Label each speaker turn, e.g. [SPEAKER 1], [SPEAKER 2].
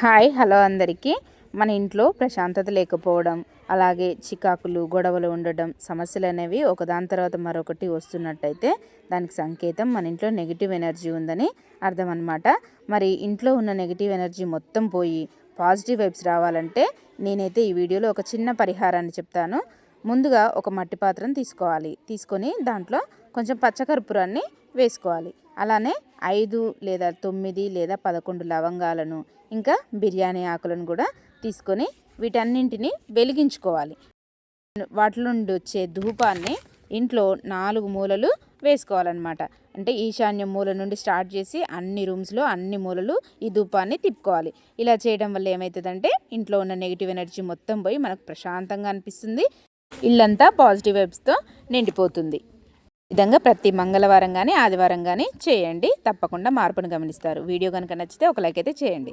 [SPEAKER 1] Hi hello అందరికీ. మన ఇంట్లో ప్రశాంతత లేకపోవడం అలాగే చికాకులు గొడవలు ఉండడం సమస్యలు అనేవి ఒకదాని తర్వాత మరొకటి వస్తున్నట్టయితే దానికి సంకేతం మన ఇంట్లో నెగిటివ్ ఎనర్జీ ఉందని అర్థం అనమాట మరి ఇంట్లో ఉన్న నెగిటివ్ ఎనర్జీ మొత్తం పోయి పాజిటివ్ వైబ్స్ రావాలంటే నేనైతే ఈ వీడియోలో ఒక చిన్న పరిహారాన్ని చెప్తాను. ముందుగా ఒక మట్టి పాత్రను తీసుకోవాలి. తీసుకొని దాంట్లో కొంచెం పచ్చకర్పూరాన్ని వేసుకోవాలి. అలానే ఐదు లేదా తొమ్మిది లేదా పదకొండు లవంగాలను ఇంకా బిర్యానీ ఆకులను కూడా తీసుకొని వీటన్నింటిని వెలిగించుకోవాలి. వాటి నుండి వచ్చే ధూపాన్ని ఇంట్లో నాలుగు మూలలు వేసుకోవాలన్నమాట. అంటే ఈశాన్య మూల నుండి స్టార్ట్ చేసి అన్ని రూమ్స్లో అన్ని మూలలు ఈ ధూపాన్ని తిప్పుకోవాలి. ఇలా చేయడం వల్ల ఏమవుతుందంటే ఇంట్లో ఉన్న నెగిటివ్ ఎనర్జీ మొత్తం పోయి మనకు ప్రశాంతంగా అనిపిస్తుంది. ఇల్లంతా పాజిటివ్ వైబ్స్తో నిండిపోతుంది. విధంగా ప్రతి మంగళవారం కానీ ఆదివారం కానీ చేయండి. తప్పకుండా మార్పును గమనిస్తారు. వీడియో కనుక నచ్చితే ఒక లైక్ అయితే చేయండి.